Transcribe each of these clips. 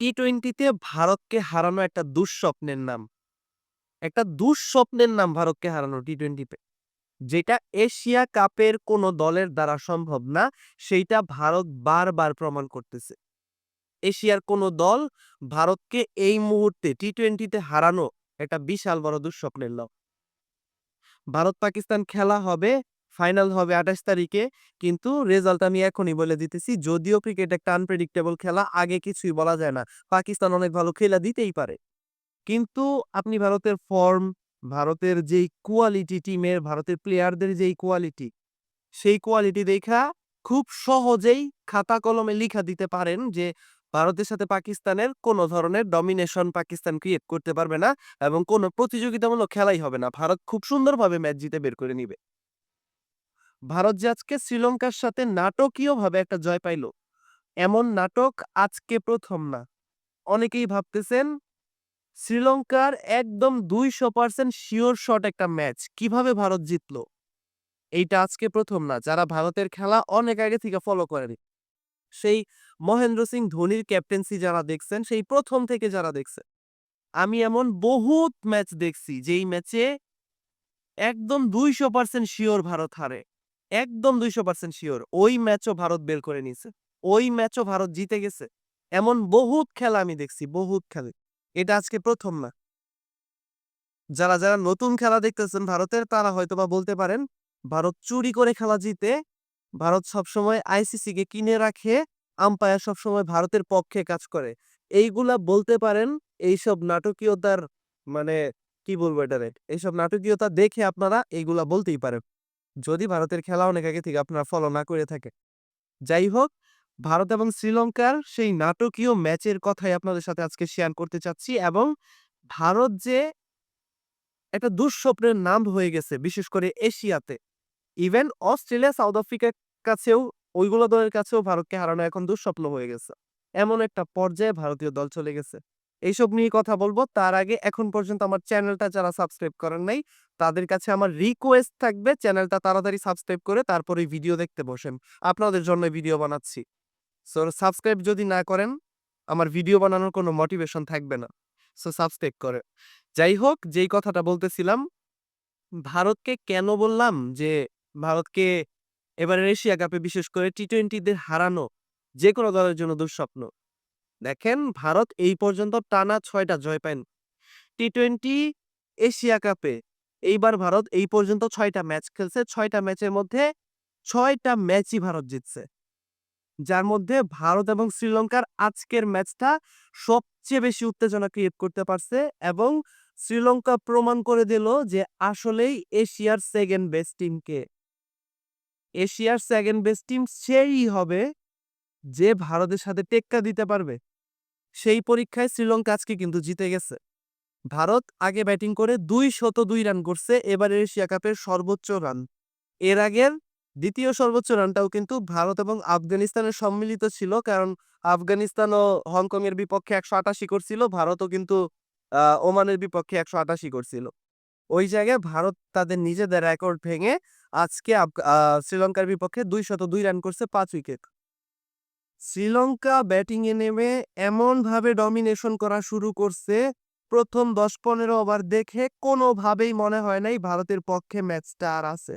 টি টোয়েন্টিতে ভারতকে হারানো একটা দুঃস্বপ্নের নাম। একটা দুঃস্বপ্নের নাম ভারতকে হারানো টি টোয়েন্টিতে। যেটা এশিয়া কাপের কোনো দলের দ্বারা সম্ভব না, সেইটা ভারত বারবার প্রমাণ করতেছে। এশিয়ার কোনো দল ভারতকে এই মুহূর্তে টি টোয়েন্টিতে হারানো একটা বিশাল বড় দুঃস্বপ্নের নাম। ভারত-পাকিস্তান খেলা হবে, ফাইনাল হবে ২৮ তারিখে। কিন্তু রেজাল্ট আমি এখনই বলে দিতেছি। যদিও ক্রিকেট একটা আনপ্রেডিক্টেবল খেলা, আগে কিছুই বলা যায় না। পাকিস্তান অনেক ভালো খেলা দিতেই পারে। কিন্তু আপনি ভারতের ফর্ম, ভারতের যেই কোয়ালিটি টিমের, ভারতের প্লেয়ারদের যেই কোয়ালিটি, সেই কোয়ালিটি দেখা খুব সহজেই খাতা কলমে লিখা দিতে পারেন যে ভারতের সাথে পাকিস্তানের কোনো ধরনের ডমিনেশন পাকিস্তান ক্রিয়েট করতে পারবে না এবং কোনো প্রতিযোগিতামূলক খেলাই হবে না। ভারত খুব সুন্দরভাবে ম্যাচ জিতে বের করে নিবে। ভারত যে আজকে শ্রীলঙ্কার সাথে নাটকীয়ভাবে একটা জয় পাইল, এমন নাটক আজকে প্রথম না। অনেকেই ভাবতেছেন শ্রীলঙ্কার একদম দুইশো পার্সেন্ট শিওর শট একটা ম্যাচ। কীভাবে ভারত জিতলো? এইটা আজকে প্রথম না। যারা ভারতের খেলা অনেক আগে থেকে ফলো করেন। সেই মহেন্দ্র সিং ধোনির ক্যাপ্টেন্সি যারা দেখছেন, সেই প্রথম থেকে যারা দেখছেন। আমি এমন বহুত ম্যাচ দেখছি যেই ম্যাচে একদম ২০০% সিওর ভারত হারে। একদম দুইশো পার্সেন্ট শিওর ওই ম্যাচও ভারত বের করে নিছে। ওই ম্যাচও ভারত জিতে গেছে। এমন বহুত খেলা আমি দেখছি, বহুত খেলা। এটা আজকে প্রথম না। যারা, যারা নতুন খেলা দেখতেছেন ভারতের তারা হয়তোবা বলতে পারেন, ভারত চুরি করে খেলা জিতে, ভারত সবসময় আইসিসিকে কিনে রাখে, আম্পায়ার সবসময় ভারতের পক্ষে কাজ করে। এইগুলা বলতে পারেন এইসব নাটকীয়তার মানে কি বলব এটারে? এইসব নাটকীয়তা দেখে আপনারা এইগুলা বলতেই পারেন। যদি ভারতের খেলা অনেক আগে থেকে আপনারা ফলো না করে থাকেন। যাই হোক, ভারত এবং শ্রীলঙ্কার সেই নাটকীয় ম্যাচের কথাই আপনাদের সাথে আজকে শেয়ার করতে চাচ্ছি এবং ভারত যে একটা দুঃস্বপ্নের নাম হয়ে গেছে বিশেষ করে এশিয়াতে। ইভেন অস্ট্রেলিয়া, সাউথ আফ্রিকার কাছেও ওইগুলো দলের কাছেও ভারতকে হারানো এখন দুঃস্বপ্ন হয়ে গেছে। এমন একটা পর্যায়ে ভারতীয় দল চলে গেছে। এইসব নিয়ে কথা বলব। তার আগে এখন পর্যন্ত আমার চ্যানেলটা যারা সাবস্ক্রাইব করেন নাই, তাদের কাছে আমার রিকোয়েস্ট থাকবে চ্যানেলটা তাড়াতাড়ি সাবস্ক্রাইব করে তারপরে ভিডিও দেখতে বসেন। আপনাদের জন্য ভিডিও বানাচ্ছি। সো সাবস্ক্রাইব যদি না করেন, আমার ভিডিও বানানোর কোনো মোটিভেশন থাকবে না। সো সাবস্ক্রাইব করে। যাই হোক, যেই কথাটা বলতেছিলাম, ভারতকে কেন বললাম যে ভারতকে এবারের এশিয়া কাপে বিশেষ করে টি টোয়েন্টিদের হারানো যেকোনো দলের জন্য দুঃস্বপ্ন। দেখেন ভারত এই পর্যন্ত টানা ৬ টা জয় পায়নি। টি টোয়েন্টি এশিয়া কাপে এইবার ভারত এই পর্যন্ত ছয়টা ম্যাচ খেলছে। ছয়টা ম্যাচের মধ্যে ছয়টা ম্যাচই ভারত জিতছে। যার মধ্যে ভারত এবং শ্রীলঙ্কার আজকের ম্যাচটা সবচেয়ে বেশি উত্তেজনা ক্রিয়েট করতে পারছে এবং শ্রীলঙ্কা প্রমাণ করে দিল যে আসলেই এশিয়ার সেকেন্ড বেস্ট টিমকে এশিয়ার সেকেন্ড বেস্ট টিম সেই হবে যে ভারতের সাথে টেক্কা দিতে পারবে। সেই পরীক্ষায় শ্রীলঙ্কা আজকে কিন্তু জিতে গেছে। ভারত আগে ব্যাটিং করে ২০২ রান করছে এবারের এশিয়া কাপের সর্বোচ্চ রান। এর আগের দ্বিতীয় সর্বোচ্চ রানটাও কিন্তু ভারত এবং আফগানিস্তানের সম্মিলিত ছিল। কারণ আফগানিস্তানও হংকংয়ের বিপক্ষে ১৮৮ করছিল। ভারতও কিন্তু ওমানের বিপক্ষে ১৮৮ করছিল। ওই জায়গায় ভারত তাদের নিজেদের রেকর্ড ভেঙে আজকে শ্রীলঙ্কার বিপক্ষে ২০২ রান করছে পাঁচ উইকেট। শ্রীলঙ্কা ব্যাটিংয়ে নেমে এমনভাবে ডমিনেশন করা শুরু করছে, প্রথম দশ পনেরো ওভার দেখে কোনোভাবেই মনে হয় নাই ভারতের পক্ষে ম্যাচটা আর আছে।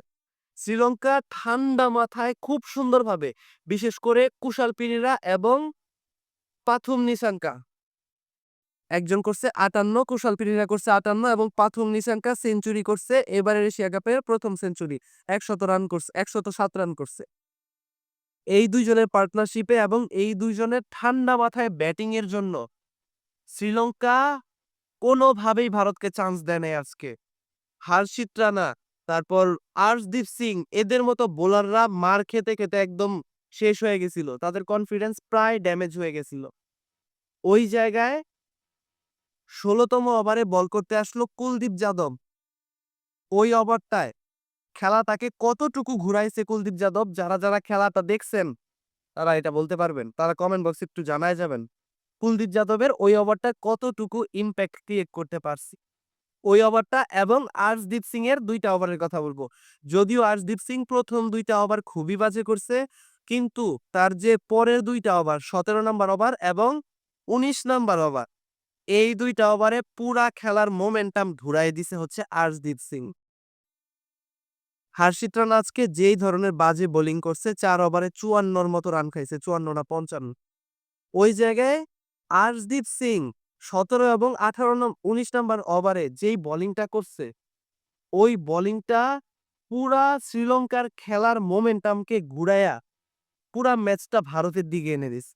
শ্রীলঙ্কা ঠান্ডা মাথায় খুব সুন্দরভাবে বিশেষ করে কুশাল পেরেরা এবং পাথুম নিশাঙ্কা একজন করছে ৫৮, কুশাল পেরেরা করছে ৫৮ এবং পাথুম নিশাঙ্কা সেঞ্চুরি করছে এবারের এশিয়া কাপের প্রথম সেঞ্চুরি। ১০০ রান করছে ১০৭ রান করছে। এই দুইজনের পার্টনারশিপে এবং এই ২ জনের ঠান্ডা মাথায় ব্যাটিং এর জন্য শ্রীলঙ্কা কোনোভাবেই ভারতকে চান্স দেয় নাই আজকে। হার্ষিত রানা, তারপর আর্শদীপ সিং এদের মতো বোলাররা মার খেতে, খেতে একদম শেষ হয়ে গেছিল। তাদের কনফিডেন্স প্রায় ড্যামেজ হয়ে গেছিল। ওই জায়গায় ১৬ তম ওভারে বল করতে আসলো কুলদীপ যাদব। ওই ওভারটায় খেলা তাকে কতটুকু ঘুরাইছে কুলদীপ যাদব যারা, যারা খেলাটা দেখছেন তারা এটা বলতে পারবেন। তারা কমেন্ট বক্সে একটু জানায় যাবেন। কুলদীপ যাদবের ওই ওভারটা কতটুকু ইম্প্যাক্ট ক্রিয়েট করতে পারছে। ওই ওভারটা এবং আর্শদীপ সিং এর ২ টা ওভারের কথা বলব। যদিও আর্শদীপ সিং প্রথম দুইটা ওভার খুবই বাজে করছে, কিন্তু তার যে পরের দুইটা ওভার ১৭ নাম্বার ওভার এবং উনিশ নাম্বার ওভার এই দুইটা ওভারে পুরা খেলার মোমেন্টাম ঘুরাই দিছে হচ্ছে আর্শদীপ সিং হার্ষিত রানা আজকে যেই ধরনের বাজে বোলিং করছে, চার ওভারে চুয়ান্নর মতো রান খাইছে, চুয়ান্ন না পঞ্চান্ন। ওই জায়গায় আর্শদীপ সিং সতেরো এবং আঠারো উনিশ নাম্বার ওভারে যেই বোলিংটা করছে, ওই বোলিংটা পুরা শ্রীলঙ্কার খেলার মোমেন্টামকে ঘুরাইয়া পুরা ম্যাচটা ভারতের দিকে এনে দিস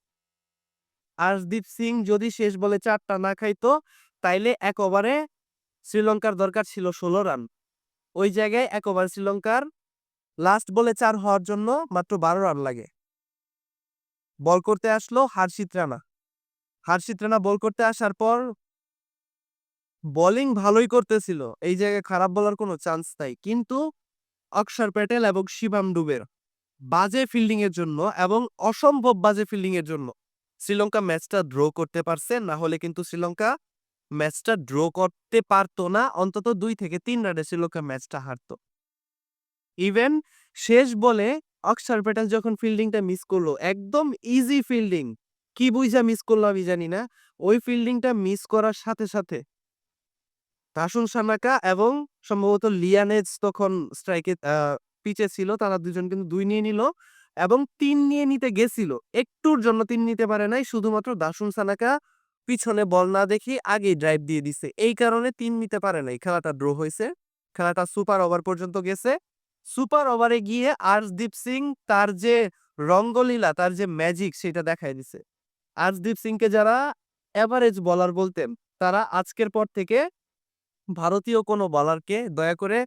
আর্শদীপ সিং যদি শেষ বলে চারটা না খাইতো, তাইলে এক ওভারে শ্রীলঙ্কার দরকার ছিল ষোলো রান। ওই জায়গায় এক ওভার শ্রীলঙ্কার লাস্ট বলে চার হওয়ার জন্য মাত্র বারো রান লাগে। বল করতে আসলো হার্ষিত রানা। হার্ষিত রানা বল করতে আসার পর বোলিং ভালোই করতেছিল। এই জায়গায় খারাপ বলার কোনো চান্স নাই। কিন্তু অক্ষর প্যাটেল এবং শিবাম ডুবের বাজে ফিল্ডিং এর জন্য এবং অসম্ভব বাজে ফিল্ডিং এর জন্য শ্রীলঙ্কা ম্যাচটা ড্র করতে পারছে। না হলে কিন্তু শ্রীলঙ্কা ম্যাচটা ড্র করতে পারতো না, অন্তত দুই থেকে তিন রানে শ্রীলঙ্কা ম্যাচটা হারত। ইভেন শেষ বলে অক্ষর প্যাটেল যখন ফিল্ডিংটা মিস করল, একদম ইজি ফিল্ডিং। কি বুঝা মিস করল আমি জানি না, ওই ফিল্ডিংটা মিস করার সাথে সাথে তাসুন সানাকা এবং সম্ভবত লিয়ানেজ তখন স্ট্রাইকে পিচে ছিল, তারা দুজন কিন্তু দুই নিয়ে নিল এবং তিন নিয়ে নিতে গেছিল। একটুর জন্য তিন নিতে পারে নাই, শুধুমাত্র দাসুন সানাকা পিছনে বল না দেখি আগেই ড্রাইভ দিয়ে দিছে। এই কারণে তিন নিতে পারে নাই। খেলাটা ড্র হয়েছে। খেলাটা সুপার ওভার পর্যন্ত গেছে। সুপার ওভারে গিয়ে আর্শদীপ সিং তার যে রঙ্গলীলা, তার যে ম্যাজিক সেটা দেখায় দিছে। আর্শদীপ সিংকে যারা এভারেজ বলার বলতেন তারা আজকের পর থেকে ভারতীয় কোনো বলারকে দয়া করে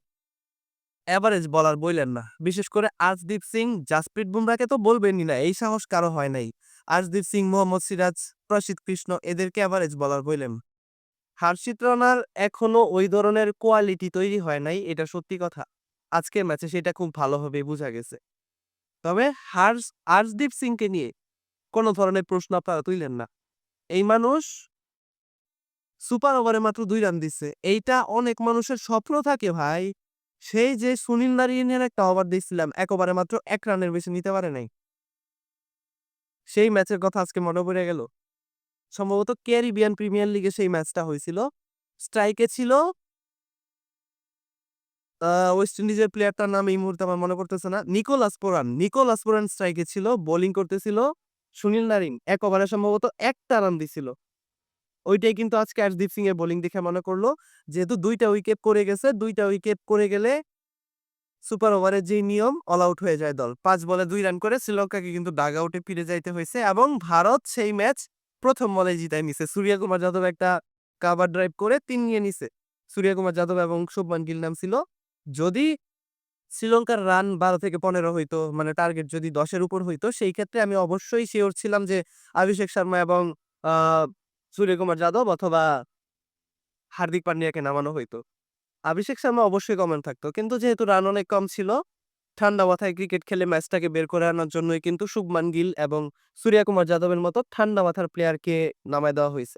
এভারেজ বলার বললেন না। বিশেষ করে আজদীপ সিং, জাসপ্রীত বুমরাকে তো বলবেনই না। এই সাহস কারও হয় নাই। আজদীপ সিং, মোহাম্মদ সিরাজ, প্রসিদ্ধ কৃষ্ণ এদেরকে অ্যাভারেজ বলার বললেন। হার্ষিত রানার এখনও ওই ধরনের কোয়ালিটি তৈরি হয় নাই, এটা সত্যি কথা। আজকের ম্যাচে সেটা খুব ভালোভাবে বোঝা গেছে। তবে হার্ষ আর্শদীপ সিংকে নিয়ে কোনো ধরনের প্রশ্ন আপনারা তুললেন না। এই মানুষ সুপার ওভারে মাত্র দুই রান দিচ্ছে এইটা অনেক মানুষের স্বপ্ন থাকে ভাই। সেই যে সুনীল নারিনের একটা ওভার দিচ্ছিলাম এক ওভারে মাত্র এক রানের বেশি নিতে পারে নাই। সেই ম্যাচের কথা আজকে মনে পড়ে গেল। সম্ভবত ক্যারিবিয়ান প্রিমিয়ার লিগে সেই ম্যাচটা হয়েছিল। স্ট্রাইকে ছিল ওয়েস্ট ইন্ডিজের প্লেয়ারটার নাম এই মুহূর্তে আমার মনে পড়তেছে না। নিকোলাস পোরান নিকোলাস পোরান স্ট্রাইকে ছিল, বোলিং করতেছিল। সুনীল নারিন, এক ওভারে সম্ভবত একটা রান দিছিল। ওইটাই কিন্তু আজকে আর্শদীপ সিং এর বোলিং দেখে মনে করল। যেহেতু দুইটা উইকেট করে গেছে, দুইটা উইকেট করে গেলে সুপার ওভারের যে নিয়ম অল আউট হয়ে যায় দল। পাঁচ বলে দুই রান করে শ্রীলঙ্কাকে কিন্তু ডাগ আউটে ফিরে যাইতে হয়েছে এবং ভারত সেই ম্যাচ প্রথম বলে জিতায় নিছে। সূর্য কুমার যাদব একটা কাভার ড্রাইভ করে তিন নিয়ে নিছে। সূর্য কুমার যাদব এবং শুভমান গিল নাম ছিল। যদি শ্রীলঙ্কার রান বারো থেকে পনেরো হইতো মানে টার্গেট যদি দশের উপর হইতো, সেই ক্ষেত্রে আমি অবশ্যই শিওর ছিলাম যে অভিষেক শর্মা এবং সূর্যকুমার যাদব অথবা হার্দিক পান্ডিয়াকে নামানো হইতো। অভিষেক শর্মা অবশ্যই কমেন্ট থাকতো। কিন্তু যেহেতু রান অনেক কম ছিল, ঠান্ডা মাথায় ক্রিকেট খেলে ম্যাচটাকে বের করে আনার জন্যই কিন্তু শুভমান গিল এবং সূর্যা কুমার যাদবের মতো ঠান্ডা মাথার প্লেয়ারকে নামায় দেওয়া হয়েছে।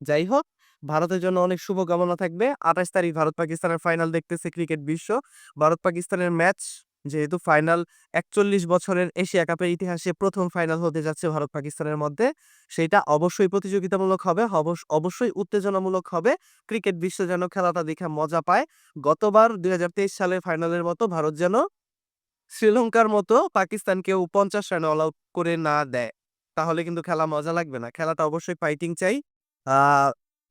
যাই হোক, ভারতের জন্য অনেক শুভকামনা থাকবে। আঠাশ তারিখ ভারত পাকিস্তানের ফাইনাল দেখতেছে ক্রিকেট বিশ্ব। ভারত পাকিস্তানের ম্যাচ যেহেতু ফাইনাল একচল্লিশ বছরের এশিয়া কাপের ইতিহাসে প্রথম ফাইনাল হতে যাচ্ছে ভারত পাকিস্তানের মধ্যে, সেটা অবশ্যই প্রতিযোগিতামূলক হবে অবশ্য- অবশ্যই উত্তেজনামূলক হবে। ক্রিকেট বিশ্ব যেন খেলাটা দেখে মজা পায়। গতবার দুই হাজার তেইশ সালের ফাইনালের মতো ভারত যেন শ্রীলঙ্কার মতো পাকিস্তানকেও পঞ্চাশ রানে অল আউট করে না দেয়। তাহলে কিন্তু খেলা মজা লাগবে না। খেলাটা অবশ্যই ফাইটিং চাই।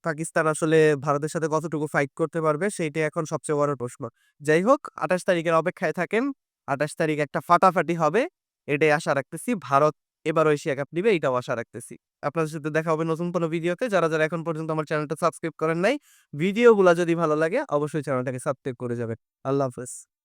পাকিস্তান আসলে ভারতের সাথে কতটুকু ফাইট করতে পারবে, সেইটাই এখন সবচেয়ে বড় প্রশ্ন। যাই হোক, আঠাশ তারিখের অপেক্ষায় থাকেন, আঠাশ তারিখ একটা ফাটাফাটি হবে, এটাই আশা রাখতেছি। ভারত এবার এশিয়া কাপ নিবে, এটাও আশা রাখতেছি। আপনাদের সাথে দেখা হবে নতুন কোনো ভিডিওতে। যারা যারা এখন পর্যন্ত আমার চ্যানেলটা সাবস্ক্রাইব করেন নাই, ভিডিওগুলো যদি ভালো লাগে, অবশ্যই চ্যানেলটাকে সাবস্ক্রাইব করে যাবেন। আল্লাহ হাফেজ।